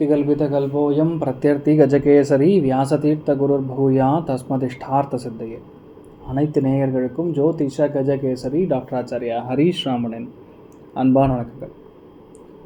कल्पितकल्पोऽयं பிரத்யர்த்தி வியாசதீர்த்த குருர் பூயா தஸ்மதிஷ்டார்த்த சித்தையே அனைத்து நேயர்களுக்கும் ஜோதிஷ கஜகேசரி டாக்டர் ஆச்சாரியா ஹரீஷ் ராமனின் அன்பான வணக்கங்கள்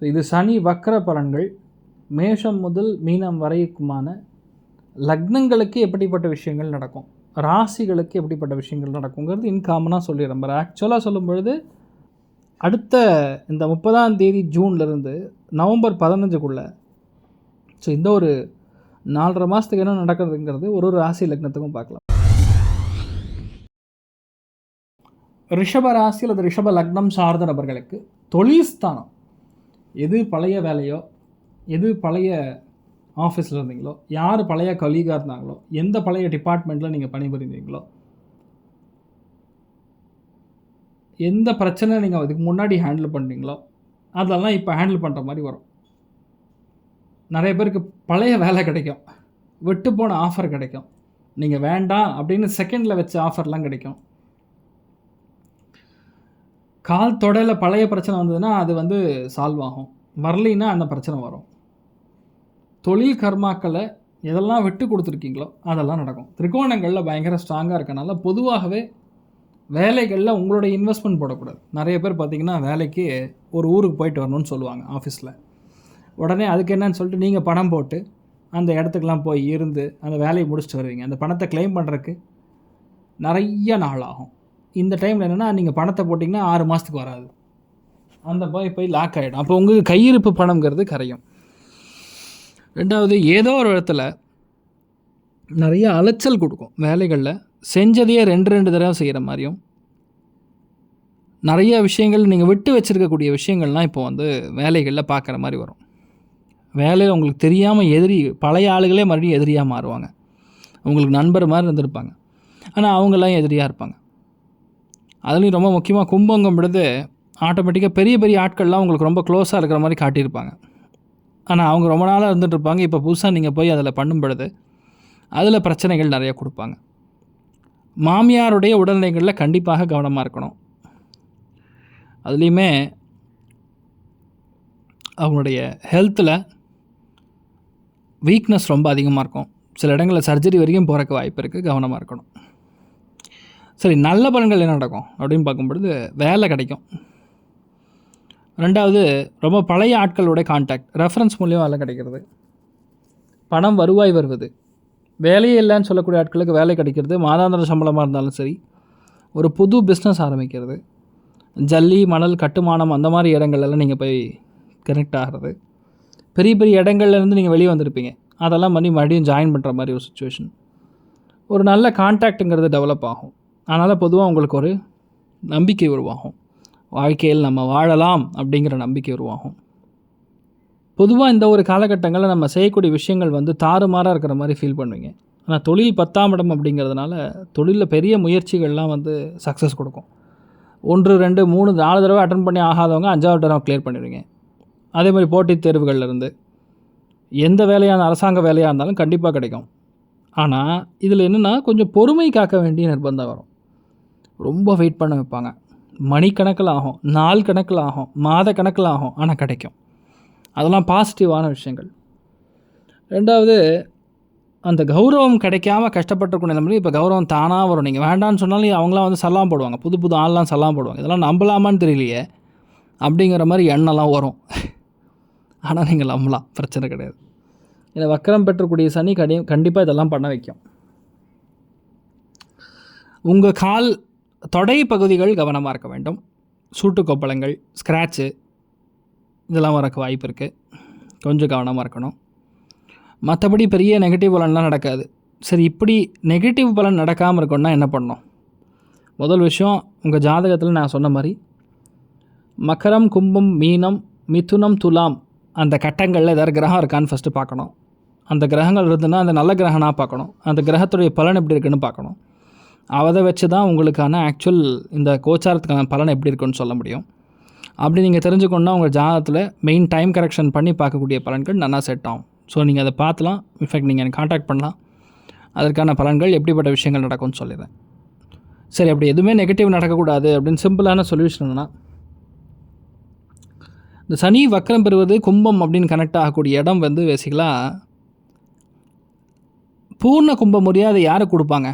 ஸோ இது சனி வக்கர பலன்கள் மேஷம் முதல் மீனம் வரைக்குமான லக்னங்களுக்கு எப்படிப்பட்ட விஷயங்கள் நடக்கும்? ராசிகளுக்கு எப்படிப்பட்ட விஷயங்கள் நடக்குங்கிறது இன்காமனாக சொல்லிடுறேன். பட் ஆக்சுவலாக சொல்லும் பொழுது அடுத்த இந்த முப்பதாம் தேதி ஜூன்லேருந்து நவம்பர் பதினஞ்சுக்குள்ளே ஸோ இந்த ஒரு நாலரை மாதத்துக்கு என்ன நடக்கிறதுங்கிறது ஒரு ஒரு ராசி லக்னத்துக்கும் பார்க்கலாம். ரிஷப ராசி அல்லது ரிஷப லக்னம் சார்ந்த நபர்களுக்கு தொழில் ஸ்தானம். எது பழைய வேலையோ எது பழைய ஆஃபீஸில் இருந்தீங்களோ யார் பழைய கலீகாக இருந்தாங்களோ எந்த பழைய டிபார்ட்மெண்ட்டில் நீங்கள் பணிபுரிந்தீங்களோ எந்த பிரச்சனை நீங்கள் அதுக்கு முன்னாடி ஹேண்டில் பண்ணுறீங்களோ அதெல்லாம் இப்போ ஹேண்டில் பண்ணுற மாதிரி வரும். நிறைய பேருக்கு பழைய வேலை கிடைக்கும். விட்டு போன ஆஃபர் கிடைக்கும். நீங்கள் வேண்டாம் அப்படின்னு செகண்டில் வச்ச ஆஃபர்லாம் கிடைக்கும். கால் தொடையில் பழைய பிரச்சனை வந்ததுன்னா அது வந்து சால்வ் ஆகும். வரலைன்னா அந்த பிரச்சனை வரும். தொழில் கர்மாக்களை எதெல்லாம் விட்டு கொடுத்துருக்கீங்களோ அதெல்லாம் நடக்கும். திரிகோணங்களில் பயங்கர ஸ்ட்ராங்காக இருக்கனால பொதுவாகவே வேலைகளில் உங்களோட இன்வெஸ்ட்மெண்ட் போடக்கூடாது. நிறைய பேர் பார்த்திங்கன்னா வேலைக்கு ஒரு ஊருக்கு போயிட்டு வரணும்னு சொல்லுவாங்க ஆஃபீஸில் உடனே அதுக்கு என்னன்னு சொல்லிட்டு நீங்கள் பணம் போட்டு அந்த இடத்துக்கெலாம் போய் இருந்து அந்த வேலையை முடிச்சுட்டு வருவீங்க. அந்த பணத்தை கிளைம் பண்ணுறதுக்கு நிறைய நாள் ஆகும். இந்த டைமில் என்னென்னா நீங்கள் பணத்தை போட்டிங்கன்னா ஆறு மாதத்துக்கு வராது. அந்த போய் போய் லாக் ஆகிடும் அப்போ உங்களுக்கு கையிருப்பு பணங்கிறது கரையும். ரெண்டாவது ஏதோ ஒரு இடத்துல நிறைய அலைச்சல் கொடுக்கும். வேலைகளில் செஞ்சதையே ரெண்டு ரெண்டு தடவை செய்கிற மாதிரியும். நிறைய விஷயங்கள் நீங்கள் விட்டு வச்சுருக்கக்கூடிய விஷயங்கள்லாம் இப்போ வந்து வேலைகளில் பார்க்குற மாதிரி வரும். வேலையில் உங்களுக்கு தெரியாமல் எதிரி பழைய ஆளுகளே மறுபடியும் எதிரியாக மாறுவாங்க. உங்களுக்கு நண்பர் மாதிரி இருந்திருப்பாங்க. ஆனால் அவங்களாம் எதிரியாக இருப்பாங்க. அதுலேயும் ரொம்ப முக்கியமாக கும்பகும்பொழுது ஆட்டோமேட்டிக்காக பெரிய பெரிய ஆட்கள்லாம் உங்களுக்கு ரொம்ப க்ளோஸாக இருக்கிற மாதிரி காட்டியிருப்பாங்க. ஆனால் அவங்க ரொம்ப நாளாக இருந்துகிட்டு இருப்பாங்க. இப்போ புதுசாக நீங்கள் போய் அதில் பண்ணும் பொழுது அதில் பிரச்சனைகள் நிறையா கொடுப்பாங்க. மாமியாருடைய உடல்நிலைகளில் கண்டிப்பாக கவனமாக இருக்கணும். அதுலேயுமே அவங்களுடைய ஹெல்த்தில் வீக்னஸ் ரொம்ப அதிகமாக இருக்கும். சில இடங்களில் சர்ஜரி வரைக்கும் போகிறக்கு வாய்ப்பு இருக்குது கவனமாக இருக்கணும். சரி நல்ல பலன்கள் என்ன நடக்கும் அப்படின்னு பார்க்கும்பொழுது வேலை கிடைக்கும். ரெண்டாவது ரொம்ப பழைய ஆட்களோட கான்டாக்ட் ரெஃபரன்ஸ் மூலியம் வேலை கிடைக்கிறது. பணம் வருவாய் வருவது. வேலையே இல்லைன்னு சொல்லக்கூடிய ஆட்களுக்கு வேலை கிடைக்கிறது. மாதாந்திர சம்பளமாக இருந்தாலும் சரி ஒரு புது பிஸ்னஸ் ஆரம்பிக்கிறது. ஜல்லி மணல் கட்டுமானம் அந்த மாதிரி இடங்கள்லாம் நீங்கள் போய் கனெக்ட் ஆகிறது. பெரிய பெரிய இடங்கள்லேருந்து நீங்கள் வெளியே வந்திருப்பீங்க. அதெல்லாம் பண்ணி மறுபடியும் ஜாயின் பண்ணுற மாதிரி ஒரு சுச்சுவேஷன் ஒரு நல்ல கான்டாக்டுங்கிறது டெவலப் ஆகும். அதனால் பொதுவாக உங்களுக்கு ஒரு நம்பிக்கை உருவாகும். வாழ்க்கையில் நம்ம வாழலாம் அப்படிங்கிற நம்பிக்கை உருவாகும். பொதுவாக இந்த ஒரு காலகட்டங்களில் நம்ம செய்யக்கூடிய விஷயங்கள் வந்து தாறுமாறாக இருக்கிற மாதிரி ஃபீல் பண்ணுவீங்க. ஆனால் தொழில் பத்தாம் இடம் அப்படிங்கிறதுனால தொழிலில் பெரிய முயற்சிகள்லாம் வந்து சக்ஸஸ் கொடுக்கும். ஒன்று ரெண்டு மூணு நாலு தடவை அட்டன் பண்ணி ஆகாதவங்க அஞ்சாவது தடவை கிளியர் பண்ணிடுவீங்க. அதே மாதிரி போட்டித் தேர்வுகள்லேருந்து எந்த வேலையான அரசாங்க வேலையாக இருந்தாலும் கண்டிப்பாக கிடைக்கும். ஆனால் இதில் என்னென்னா கொஞ்சம் பொறுமை காக்க வேண்டிய நிர்பந்தம் வரும். ரொம்ப வெயிட் பண்ண வைப்பாங்க. மணிக்கணக்கில் ஆகும் நாள் கணக்கில் ஆகும் மாத கணக்கில் ஆகும் ஆனால் கிடைக்கும். அதெல்லாம் பாசிட்டிவான விஷயங்கள். ரெண்டாவது அந்த கௌரவம் கிடைக்காம கஷ்டப்பட்டுருக்கூடிய நிலைமை இப்போ கௌரவம் தானாக வரும். நீங்கள் வேண்டான்னு சொன்னாலும் அவங்களாம் வந்து சல்லாம் போடுவாங்க. புது புது ஆள்லாம் சல்லாம் போடுவாங்க. இதெல்லாம் நம்பலாமான்னு தெரியலையே. அப்படிங்கிற மாதிரி எண்ணெல்லாம் வரும். ஆனால் நீங்கள் நம்பலாம். பிரச்சனை கிடையாது. ஏன்னா வக்கரம் பெற்றக்கூடிய சனி கடி கண்டிப்பாக இதெல்லாம் பண்ண வைக்கும். உங்கள் கால் தொடை பகுதிகள் கவனமாக இருக்க வேண்டும். சூட்டு கொப்பளங்கள் ஸ்க்ராட்சு இதெல்லாம் வரக்கு வாய்ப்பு இருக்குது கொஞ்சம் கவனமாக இருக்கணும். மற்றபடி பெரிய நெகட்டிவ் பலன்லாம் நடக்காது. சரி இப்படி நெகட்டிவ் பலன் நடக்காமல் இருக்கணும்னா என்ன பண்ணணும்? முதல் விஷயம் உங்கள் ஜாதகத்தில் நான் சொன்ன மாதிரி மகரம் கும்பம் மீனம் மிதுனம் துலாம் அந்த கட்டங்களில் ஏதாவது கிரகம் இருக்கான்னு ஃபஸ்ட்டு பார்க்கணும். அந்த கிரகங்கள் இருந்ததுன்னா அந்த நல்ல கிரகனாக பார்க்கணும். அந்த கிரகத்துடைய பலன் எப்படி இருக்குன்னு பார்க்கணும். அதை வச்சு தான் உங்களுக்கான ஆக்சுவல் இந்த கோச்சாரத்துக்கான பலன் எப்படி இருக்குன்னு சொல்ல முடியும். அப்படி நீங்கள் தெரிஞ்சுக்கணுன்னா உங்கள் ஜாதகத்தில் மெயின் டைம் கரெக்ஷன் பண்ணி பார்க்கக்கூடிய பலன்கள் நல்லா செட் ஆகும். ஸோ நீங்கள் அதை பார்த்துலாம். இன்ஃபேக்ட் நீங்கள் எனக்கு காண்டாக்ட் பண்ணலாம். அதற்கான பலன்கள் எப்படிப்பட்ட விஷயங்கள் நடக்கும்னு சொல்லிடுறேன். சரி அப்படி எதுவுமே நெகட்டிவ் நடக்கக்கூடாது அப்படின்னு சிம்பிளான சொல்யூஷன் என்னென்னா இந்த சனி வக்கரம் பெறுவது கும்பம் அப்படின்னு கனெக்ட் ஆகக்கூடிய இடம் வந்து பேசிக்கலாக பூர்ண கும்ப மரியாதை யாரை கொடுப்பாங்க?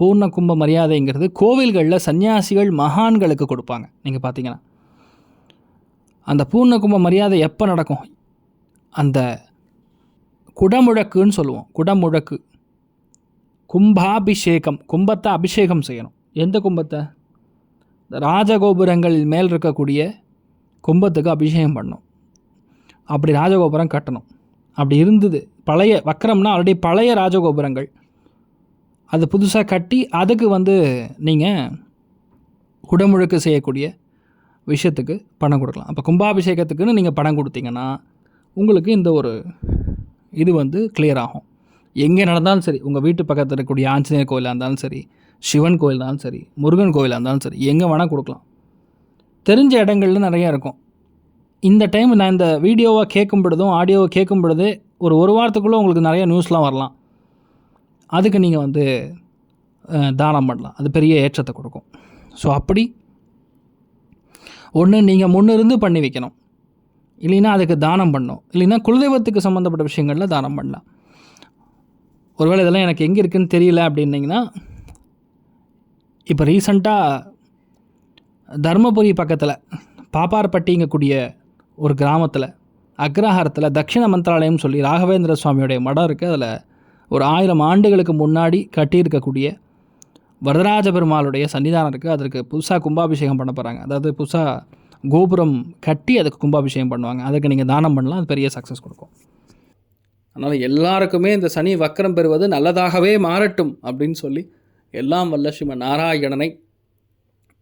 பூர்ண கும்ப மரியாதைங்கிறது கோவில்களில் சன்னியாசிகள் மகான்களுக்கு கொடுப்பாங்க. நீங்கள் பார்த்தீங்கன்னா அந்த பூர்ண கும்ப மரியாதை எப்போ நடக்கும்? அந்த குடமுழக்குன்னு சொல்லுவோம். குடமுழக்கு. கும்பாபிஷேகம் கும்பத்தை அபிஷேகம் செய்யணும். எந்த கும்பத்தை? ராஜகோபுரங்கள் மேல் இருக்கக்கூடிய கும்பத்துக்கு அபிஷேகம் பண்ணணும். அப்படி ராஜகோபுரம் கட்டணும். அப்படி இருந்தது. பழைய வக்கரம்னா ஆல்ரெடி பழைய ராஜகோபுரங்கள். அது புதுசாக கட்டி அதுக்கு வந்து நீங்கள் குடமுழுக்கு செய்யக்கூடிய விஷயத்துக்கு பணம் கொடுக்கலாம். அப்போ கும்பாபிஷேகத்துக்குன்னு நீங்கள் பணம் கொடுத்தீங்கன்னா உங்களுக்கு இந்த ஒரு இது வந்து கிளியர் ஆகும். எங்கே நடந்தாலும் சரி உங்கள் வீட்டு பக்கத்தில் இருக்கக்கூடிய ஆஞ்சநேயர் கோயிலாக இருந்தாலும் சரி சிவன் கோயிலாக இருந்தாலும் சரி முருகன் கோயிலாக இருந்தாலும் சரி எங்கே வேணால் கொடுக்கலாம். தெரிஞ்ச இடங்கள்ல நிறையா இருக்கும். இந்த டைம் நான் இந்த வீடியோவை கேட்கும் பொழுதும் ஆடியோவை கேட்கும் பொழுதே ஒரு ஒரு வாரத்துக்குள்ளே உங்களுக்கு நிறைய நியூஸ்லாம் வரலாம். அதுக்கு நீங்கள் வந்து தானம் பண்ணலாம். அது பெரிய ஏற்றத்தை கொடுக்கும். ஸோ அப்படி ஒன்று நீங்கள் முன்னிருந்து பண்ணி வைக்கணும். இல்லைன்னா அதுக்கு தானம் பண்ணணும். இல்லைன்னா குலதெய்வத்துக்கு சம்மந்தப்பட்ட விஷயங்களில் தானம் பண்ணலாம். ஒருவேளை இதெல்லாம் எனக்கு எங்கே இருக்குன்னு தெரியல அப்படின்னிங்கன்னா இப்போ ரீசண்டாக தர்மபுரி பக்கத்தில் பாப்பார்பட்டிங்கக்கூடிய ஒரு கிராமத்தில் அக்ரஹாரத்தில் தட்சிண மந்திராலயம் சொல்லி ராகவேந்திர சுவாமியுடைய மடம் இருக்குது அதில் ஒரு ஆயிரம் ஆண்டுகளுக்கு முன்னாடி கட்டியிருக்கக்கூடிய வரதராஜ பெருமாளுடைய சன்னிதானம் இருக்குது அதற்கு புதுசாக கும்பாபிஷேகம் பண்ண போகிறாங்க அதாவது புதுசாக கோபுரம் கட்டி அதுக்கு கும்பாபிஷேகம் பண்ணுவாங்க. அதுக்கு நீங்கள் தானம் பண்ணலாம். அது பெரிய சக்ஸஸ் கொடுக்கும். அதனால் எல்லாருக்குமே இந்த சனி வக்கரம் பெறுவது நல்லதாகவே மாறட்டும் அப்படின்னு சொல்லி எல்லாம் வல்ல ஸ்ரீமன் நாராயணனை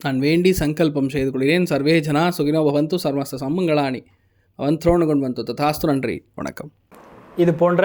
நான் வேண்டி சங்கல்பம் செய்து கொள்கிறேன். சர்வே ஜனா சுகினோ பவந்து சர்வஸ்த சம்மங்களானி அவன் த்ரோணு கொண்டு வந்து ததாஸ்து நன்றி. வணக்கம். இது போன்ற